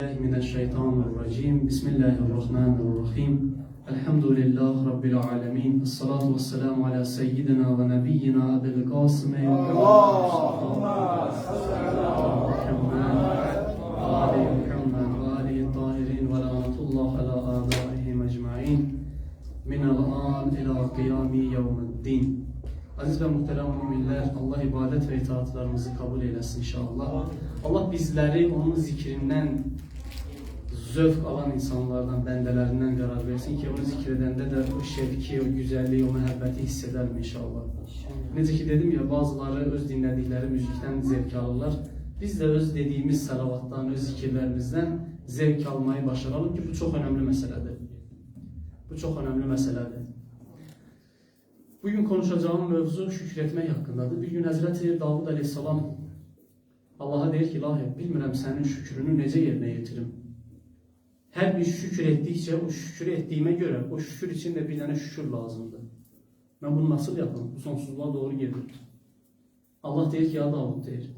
من الشيطان الرجيم. بسم الله الرحمن الرحيم. الحمد لله رب العالمين. الصلاة والسلام على سيدنا ونبينا أبي القاسم الله الدين. Aziz ve muhterem müminler, Allah ibadet ve itaatlarımızı kabul eylesin inşallah. Allah bizleri onun zikrinden zövk alan insanlardan, bendelerinden karar versin ki onu zikredende de o şevki, o güzelliği, o məhəbbəti hissederim inşallah. Necə ki dedim ya, bazıları öz dinledikleri müzikten zevk alırlar. Biz de öz dediğimiz salavattan, öz zikirlerimizden zevk almayı başaralım ki bu çok önemli meseledir. Bu çok önemli meseledir. Bugün konuşacağım mövzu şükretmək haqqındadır. Bir gün Həzrəti Davud Aleyhisselam Allah'a deyir ki, ilahi, bilmirəm sənin şükrünü necə yerinə yetirim. Hər bir şükür etdikcə o şükür etdiyimə görə o şükür için de bir dənə şükür lazımdır. Mən bunu nasıl yapım? Bu sonsuzluğa doğru gedir. Allah deyir ki, ya Davud deyir.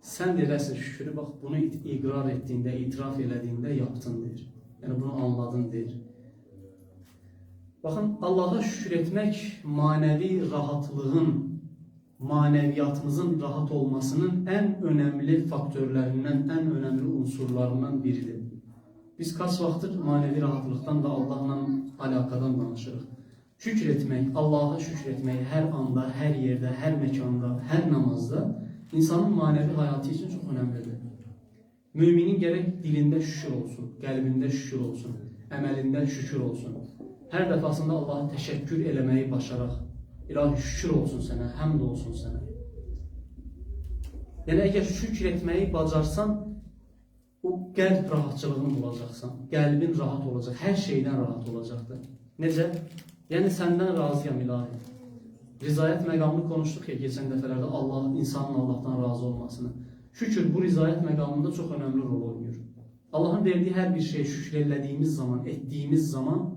Sən deyirəsən şükrü, bax bunu iqrar etdiyində, itiraf elədiyində yaptın deyir. Yəni bunu anladın deyir. Bakın Allah'a şükür etmek manevi rahatlığın, maneviyatımızın rahat olmasının en önemli faktörlerinden, en önemli unsurlarından biridir. Biz kaç vaxtdır manevi rahatlıktan da Allah'la alakadan danışırıq. Şükür etmek, Allah'a şükür etmek her anda, her yerde, her mekanda, her namazda insanın manevi hayatı için çok önemlidir. Müminin gerek dilinde şükür olsun, kalbinde şükür olsun, əməlində şükür olsun. Hər dəfasında Allaha təşəkkür eləməyi başaraq, İlahi şükür olsun sənə, həmd olsun sənə. Yəni əgər şükür etməyi bacarsan, o qəlb rahatçılığını bulacaqsan. Qəlbin rahat olacaq, hər şeydən rahat olacaqdır. Necə? Yəni səndən razıyam İlahi. Rizayət məqamını konuşduq ya keçən dəfələrdə Allah insanın Allahdan razı olmasını. Şükür bu rizayət məqamında çox önəmli rol oynayır. Allah'ın verdiği her bir şeye şükürlediğimiz zaman, ettiğimiz zaman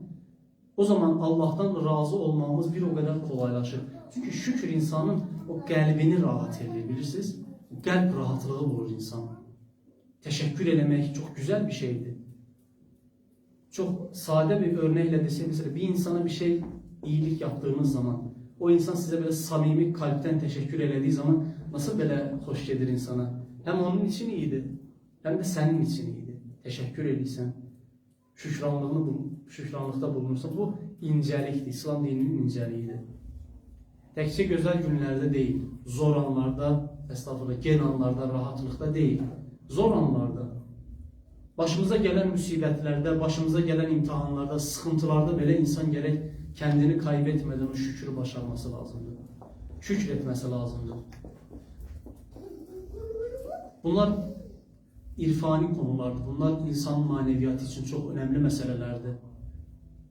o zaman Allah'tan razı olmamız bir o kadar kolaylaşır. Çünkü şükür insanın o kalbini rahat ediyor bilirsiniz. Kalp rahatlığı bulur insan. Teşekkür eləmək çok güzel bir şeydi. Çok sade bir örnekle desek mesela bir insana bir şey iyilik yaptığınız zaman o insan size böyle samimi kalpten teşekkür elediği zaman nasıl böyle hoş gelir insana. Hem onun için iyiydi hem de senin için iyiydi. Teşekkür edirsən, şükranlığını bul şükranlıqda bulunursan, bu incəlikdir, İslam dininin incəliyidir. Təkcə gözəl günlərdə deyil, zor anlarda, estağfurullah, gen anlarda, rahatlıqda deyil, zor anlarda, başımıza gələn müsibətlərdə, başımıza gələn imtihanlarda, sıxıntılarda belə insan gərək kendini kaybetmeden o şükrü başarması lazımdır. Şükür etmesi lazımdır. Bunlar irfani konulardır. Bunlar insan maneviyatı için çok önemli meselelerdir.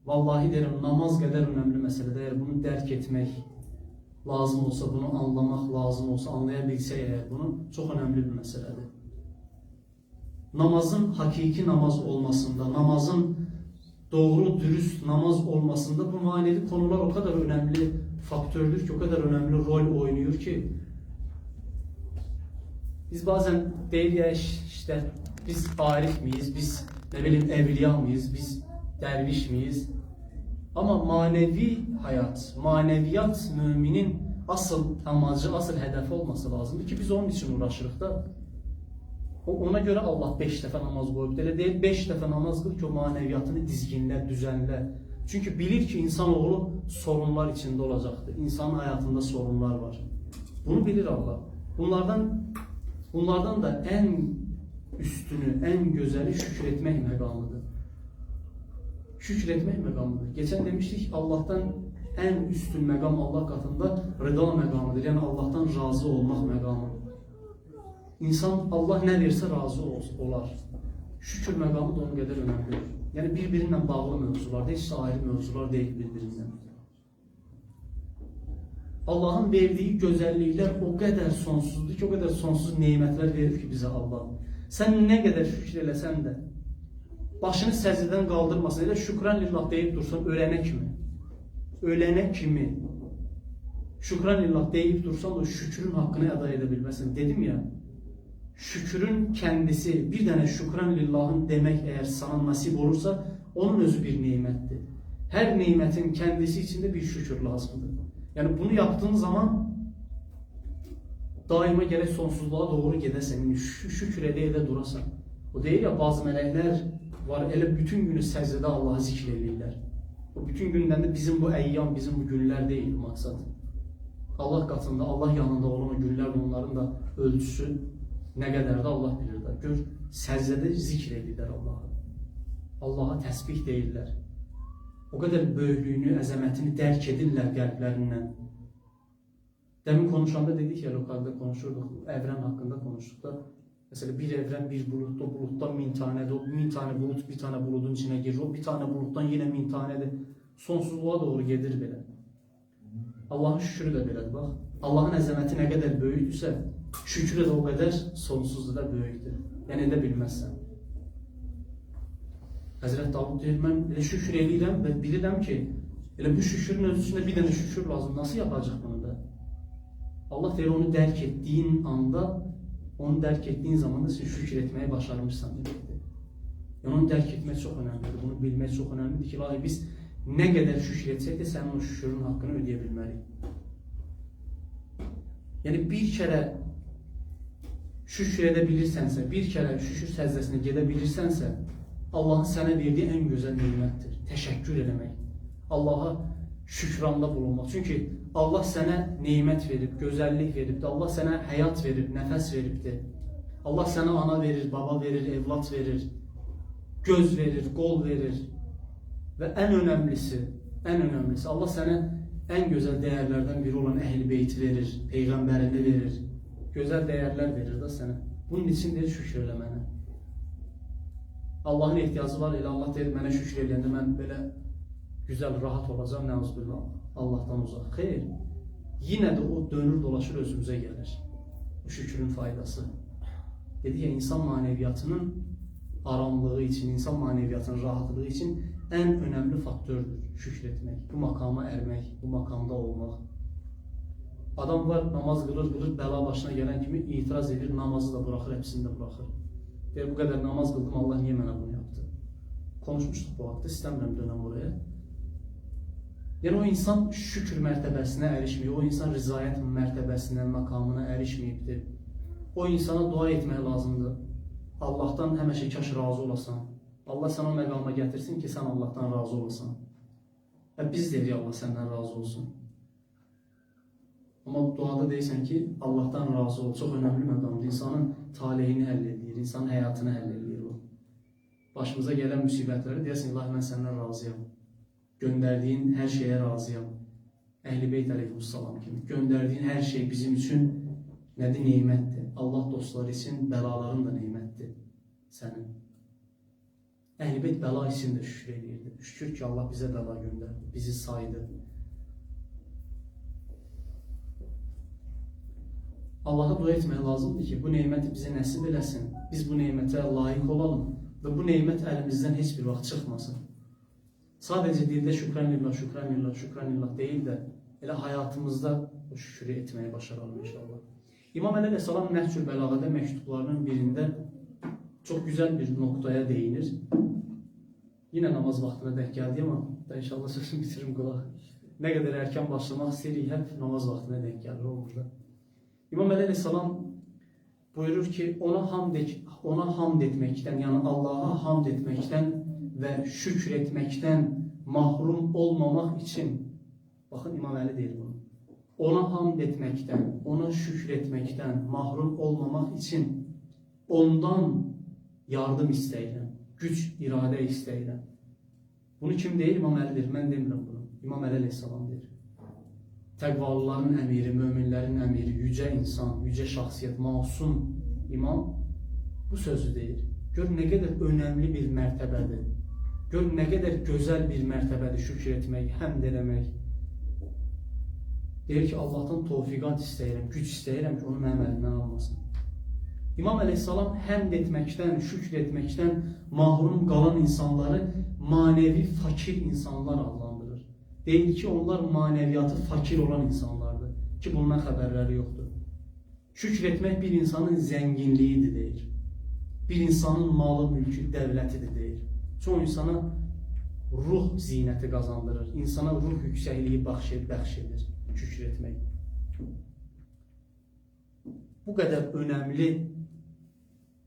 Vallahi derim namaz kadar önemli meseledir. Eğer bunu derk etmek lazım olsa, bunu anlamak lazım olsa, anlayabilse eğer bunu çok önemli bir meseledir. Namazın hakiki namaz olmasında, namazın doğru, dürüst namaz olmasında bu manevi konular o kadar önemli faktördür ki, o kadar önemli rol oynuyor ki biz bazen değil ya işte biz arif miyiz, biz ne bileyim evliya mıyız, biz derviş miyiz? Ama manevi hayat, maneviyat müminin asıl amacı, asıl hedefi olması lazım ki biz onun için uğraşırıq da. Ona göre Allah beş defa namaz koyup elə deyil, beş defa namaz kıl ki o maneviyatını dizginlə, düzenle. Çünkü bilir ki insanoğlu sorunlar içinde olacaktır. İnsanın hayatında sorunlar var. Bunu bilir Allah. Bunlardan bunlardan da en üstünü, en güzeli şükretmek megamıdır. Şükretmek megamıdır. Geçen demiştik Allah'tan en üstün megam Allah katında rıda megamıdır. Yani Allah'tan razı olmak megamı. İnsan Allah ne verse razı olar. Şükür megamı da onun kadar önemlidir. Yani birbirinden bağlı mevzular, hiç ayrı mevzular değil birbirinden. Allah'ın verdiği güzellikler o kadar sonsuzdur ki, o kadar sonsuz nimetler verir ki bize Allah. Sen ne kadar şükür eləsən də, başını səcdədən qaldırmasan, elə şükran lillah deyib dursan, ölənə kimi, ölənə kimi, şükran lillah deyib dursan, o şükrün haqqını əda edə bilməsin. Dedim ya, şükürün kendisi bir tane şükran lillahın demek eğer sana nasip olursa onun özü bir nimettir. Her nimetin kendisi içinde bir şükür lazımdır. Yani bunu yaptığın zaman daima gerek sonsuzluğa doğru gidesen, şü- şükür ede ede durasan. O değil ya bazı melekler var ele bütün günü secdede Allah'ı zikredirler. O bütün günden de bizim bu eyyam, bizim bu günler değil maksat. Allah katında, Allah yanında olan o günler onların da ölçüsü ne kadar da Allah bilir de. Gör, secdede zikredirler Allah'ı. Allah'a tesbih değiller. O kadar böyüklüğünü, əzəmətini dərk edirlər qəlblərindən. Demin konuşanda dedik ya, lokalda konuşurduk, evren hakkında konuştuk da. Mesela bir evren bir bulutta, buluttan bin tane de, bin tane bulut bir tane bulutun içine girir. O bir tane buluttan yine bin tane de sonsuzluğa doğru gelir belə. Allah'ın şükrü de belədir, bax. Allah'ın əzəməti nə qədər böyükdürsə, şükrü də o qədər sonsuzluğu da böyükdür. Yəni edə bilməzsən. Həzrət Davud deyir, mən elə şükür edirəm və bilirəm ki, elə bu şükürün ölçüsündə bir dənə şükür lazım. Nasıl yapacaq bunu da? Allah deyir, onu dərk etdiyin anda, onu dərk etdiyin zaman da sən şükür etməyi başarmışsan deməkdir. Yəni onu dərk etmək çox önəmlidir. Bunu bilmək çox önəmlidir ki, ilahi biz nə qədər şükür etsək də sənin o şükürün haqqını ödəyə bilməliyik. Bir kərə şükür edə bir kərə şükür səzdəsinə gedə bilirsənsə, Allahın sənə verdiyi ən gözəl nemətdir. Təşəkkür eləmək. Allaha şükranda bulunmaq. Çünki Allah sənə nemət verib, gözəllik veribdir. Allah sənə həyat verib, nəfəs veribdir. Allah sənə ana verir, baba verir, evlat verir, göz verir, qol verir. Və ən önəmlisi, ən önəmlisi Allah sənə ən gözəl dəyərlərdən biri olan əhl-i beyt verir, peyğəmbərini verir. Gözəl dəyərlər verir də sənə. Bunun üçün deyir şükür mənə. Allahın ehtiyacı var, elə Allah deyir mənə şükür eləyəndə mən belə güzel, rahat olacağım, nəuzbillah, Allah'tan uzaq. Xeyr, yine de o dönür dolaşır özümüze gelir. Bu şükrün faydası. Dedi ya insan maneviyatının aramlığı için, insan maneviyatının rahatlığı için en önemli faktördür şükretmek. Bu makama ermek, bu makamda olmak. Adam var namaz kılır kılır bela başına gelen kimi itiraz edir, namazı da bırakır, hepsini de bırakır. Der bu kadar namaz kıldım Allah niye bana bunu yaptı? Konuşmuştuk bu hafta, istemiyorum dönem buraya. Yani o insan şükür mertebesine erişmiyor. O insan rızayet mertebesine, makamına erişmeyiptir. O insana dua etmək lazımdır. Allah'tan həmişə kaş razı olasan. Allah sana o məqama gətirsin ki, sən Allah'tan razı olasan. Və biz dedik Allah səndən razı olsun. Amma duada deyirsən ki, Allah'tan razı ol. Çox önəmli məqamdır. İnsanın talihini həll edir, insanın həyatını həll edir o. Başımıza gələn müsibətləri deyəsən, Allah mən səndən razıyam. Gönderdiğin her şeye razıyam. Ehl-i Beyt aleyhisselam kimi. Gönderdiğin her şey bizim için nedir? Nimettir. Allah dostları için belaların da nimettir. Senin. Ehl-i Beyt bela için de şükür edirdi. Şükür ki Allah bize bela gönderdi. Bizi saydı. Allah'a dua etmək lazımdır ki, bu neymeti bize nəsib eləsin. Biz bu neymətə layık olalım və bu neymət əlimizdən heç bir vaxt çıxmasın. Sadece dilde şükran lillah, şükran lillah, şükran lillah değil de elə hayatımızda o şükürü etməyi başaralım inşallah. İmam Aleyhisselam Nəhcül Bəlağədə məktublarının birində çok güzel bir noktaya değinir. Yine namaz vaxtına denk geldi ama da inşallah sözümü bitiririm qulaq. Ne kadar erken başlamak istəyirik, hep namaz vaxtına denk gelir o burada. İmam Aleyhisselam buyurur ki ona hamd, ona hamd etmekten yani Allah'a hamd etmekten ve şükretmekten mahrum olmamak için bakın İmam Ali değil bunu. Ona hamd etmekten, ona şükretmekten mahrum olmamak için ondan yardım istəyirəm, güç, irade istəyirəm. Bunu kim deyir? İmam Əlidir. Mən demirəm bunu. İmam Əli əleyhissalam deyir. Təqvalıların əmiri, möminlərin əmiri, yücə insan, yücə şəxsiyyət, masum imam bu sözü deyir. Gör nə qədər önəmli bir mərtəbədir. Gör nə qədər gözəl bir mərtəbədir şükür etmək, həmd eləmək. Deyir ki, Allahdan tövfiqat istəyirəm, güc istəyirəm ki, onu mənim əlimdən almasın. İmam Əleyhisselam həmd etməkdən, şükür etməkdən mahrum qalan insanları manevi fakir insanlar adlandırır. Deyir ki, onlar maneviyatı fakir olan insanlardır ki, bundan xəbərləri yoxdur. Şükür etmək bir insanın zənginliyidir deyir. Bir insanın malı, mülkü, dövlətidir deyir. Çoğu insana ruh zinəti qazandırır. İnsana ruh yüksəkliyi bəxş bəxş edir şükür etmək. Bu qədər önəmli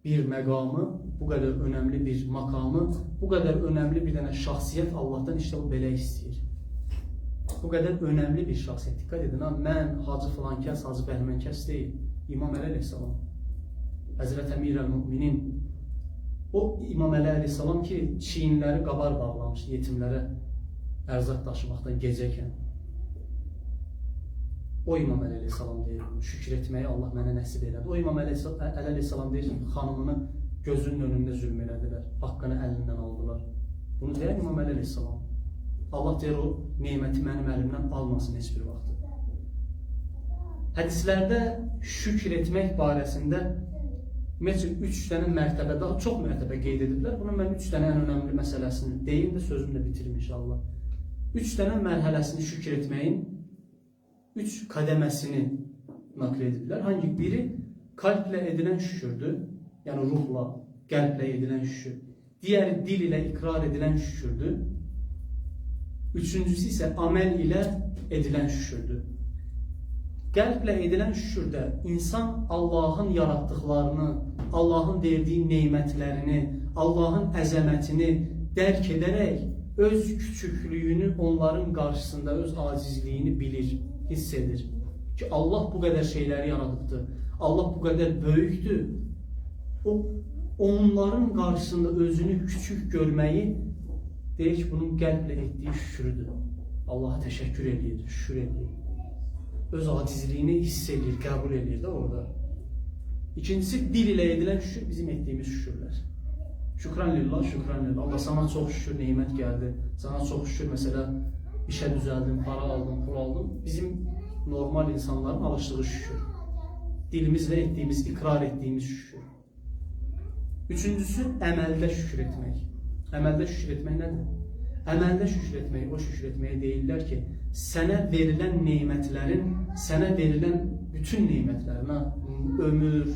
bir məqamı, bu qədər önəmli bir makamı, bu qədər önəmli bir dənə şəxsiyyət Allahdan işte o belə istəyir. Bu qədər önəmli bir şəxsiyyət. Dikkat edin ha, mən Hacı filan kəs, Hacı Bəhmən kəs deyil. İmam Əli əleyhissalam. Həzrət Əmir əl-Müminin. O İmam Əli əleyhissalam ki, çiyinləri qabar bağlamış yetimlərə ərzaq daşımaqdan gecəkən. O İmam Əli əleyhissalam deyir, şükür etməyi Allah mənə nəsib elədi. O İmam Əli əleyhissalam deyir xanımını gözünün önündə zülm elədilər, haqqını əlindən aldılar. Bunu deyən İmam Əli əleyhissalam. Allah deyir o neməti mənim əlimdən almasın heç bir vaxt. Hədislərdə şükür etmək barəsində ümumiyyətcə üç dənə mərtəbə, daha çox mərtəbə qeyd ediblər. Bunun mən üç dənə ən önəmli məsələsini deyim də sözümü də bitirim inşallah. Üç dənə mərhələsini şükür etməyin üç kademesini nakl ediblər. Hangi biri kalple edilen şükürdür. Yani ruhla, kalple edilen şükür. Diğeri dil ile ikrar edilen şükürdür. Üçüncüsü ise amel ile edilen şükürdür. Qəlblə edilən şükürdə insan Allahın yaratdıqlarını, Allahın verdiyi nemətlərini, Allahın əzəmətini dərk edərək öz küçüklüyünü onların qarşısında öz acizliyini bilir, hiss edir. Ki Allah bu qədər şeyləri yaradıbdı. Allah bu qədər böyükdür. O onların qarşısında özünü küçük görməyi deyir ki, bunun qəlblə etdiyi şükürüdür. Allaha təşəkkür edir, şükür edir. Öz acizliyini hiss edir, qəbul edir də orada. İkincisi dil ilə edilən şükür bizim etdiyimiz şükürlər. Şükran lillah, şükran lillah. Allah sana çox şükür nemət gəldi. Sana çox şükür məsələ işə düzəldim, para aldım, pul aldım. Bizim normal insanların alışdığı şükür. Dilimizlə etdiyimiz, ikrar etdiyimiz şükür. Üçüncüsü əməldə şükür etmək. Əməldə şükür etmək nədir? Əməldə şükür etmək, o şükür etməyə deyirlər ki, sənə verilən nemətlərin, sənə verilən bütün nemətlərin, ha, ömür,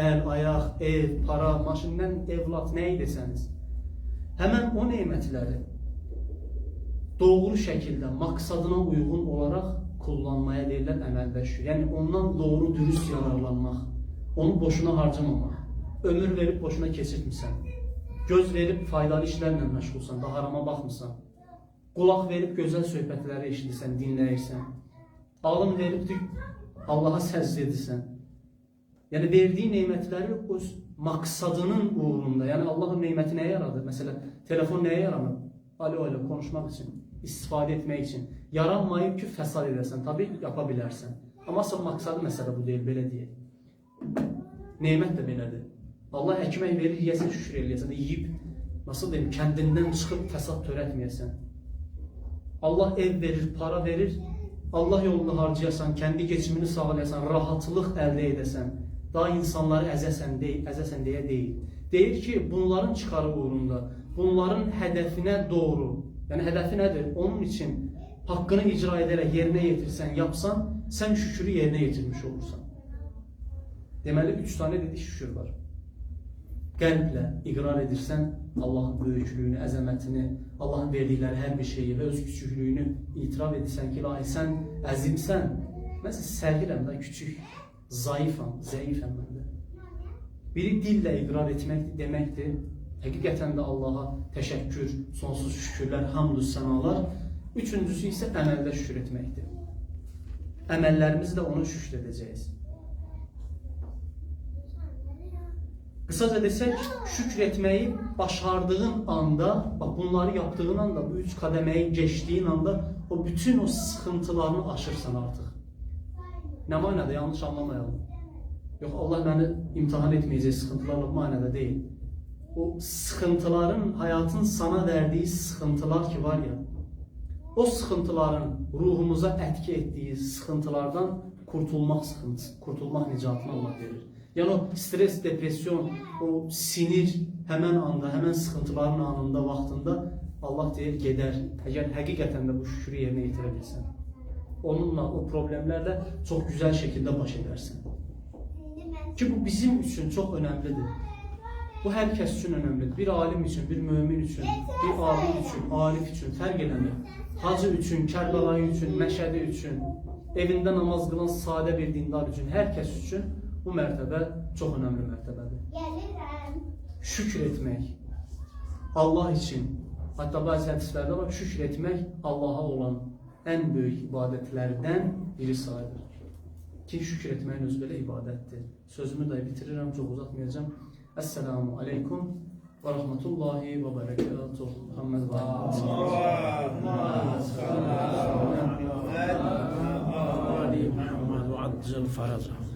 əl, ayaq, ev, para, maşından, evlat, nəyi desəniz, həmən o nemətləri doğru şəkildə, maksadına uyğun olaraq kullanmaya deyirlər əməldə şükür. Yəni ondan doğru dürüst yararlanmaq, onu boşuna harcamamaq, ömür verib boşuna keçirtmirsən, göz verib faydalı işlərlə məşğulsan, da harama baxmırsan, qulaq verib gözəl söhbətləri eşidirsən, dinləyirsən, alın veribdir Allaha səzd edirsən. Yəni verdiyi nemətləri öz maksadının uğrunda, yəni Allahın neməti nəyə yaradır? Məsələn, telefon nəyə yaranır? Alo alo konuşmaq üçün, istifadə etmək üçün. Yaranmayıb ki, fəsad edəsən, tabii yapa bilərsən. Amma asıl maksadı məsələ bu deyil, belə deyək. Nemət də belədir. Allah ekmek verir, yiyəsən şükür eləyəsən, yiyib, nasıl deyim, kendinden çıxıb fəsad törətməyəsən. Allah ev verir, para verir, Allah yolunda harcayasan, kendi geçimini sağlayasan, rahatlıq əldə edəsən, daha insanları əzəsən, deyil, əzəsən deyə deyil. Deyir ki, bunların çıxarı uğrunda, bunların hədəfinə doğru, yəni hədəfi nədir? Onun için haqqını icra edərək yerinə yetirsən, yapsan, sən şükürü yerinə yetirmiş olursan. Deməli, üç tane dedik şükür var. Qəlblə iqrar edirsən Allahın böyüklüyünü, əzəmətini, Allahın verdikləri hər bir şeyi və öz küçüklüyünü itiraf edirsən ki, ilahi sən əzimsən, mən səgirəm də küçük, zayıfam, zəifəm mən də. Biri dillə iqrar etmək deməkdir. Həqiqətən də Allaha təşəkkür, sonsuz şükürlər, hamdü sənalar. Üçüncüsü isə əməldə şükür etməkdir. Əməllərimizi də onu şükür edəcəyiz. Kısaca desek şükretmeyi başardığın anda, bak bunları yaptığın anda, bu üç kademeyi geçtiğin anda o bütün o sıkıntılarını aşırsan artık. Ne manada yanlış anlamayalım. Yok Allah beni imtihan etmeyecek sıkıntılarla manada değil. O sıkıntıların, hayatın sana verdiği sıkıntılar ki var ya, o sıkıntıların ruhumuza etki ettiği sıkıntılardan kurtulmak sıkıntısı, kurtulmak nicatını Allah verir. Yani o stres, depresyon, o sinir hemen anda, hemen sıkıntıların anında, vaxtında Allah deyir gedər. Əgər həqiqətən də bu şükrü yerinə yetirə bilsən. Onunla, o problemlərlə çox gözəl şəkildə baş edərsən. Ki bu bizim üçün çox önəmlidir. Bu hər kəs üçün önəmlidir. Bir alim üçün, bir mömin üçün, bir abid üçün, arif üçün fərq eləmir. Hacı üçün, Kərbəlayı üçün, Məşədi üçün, evində namaz qılan sadə bir dindar üçün, hər kəs üçün bu mərtəbə çox önəmli mərtəbədir. Gəlirəm. Şükür etmək Allah üçün, hətta bəzi hədislərdə var, şükür etmək Allaha olan ən böyük ibadətlərdən biri sayılır. Ki şükür etməyin özü belə ibadətdir. Sözümü də bitirirəm, çox uzatmayacağam. Esselamu aleykum və rahmetullahi və bərəkatuhu. Muhammed və Ali Muhammed ve Azzal Faraza. Allah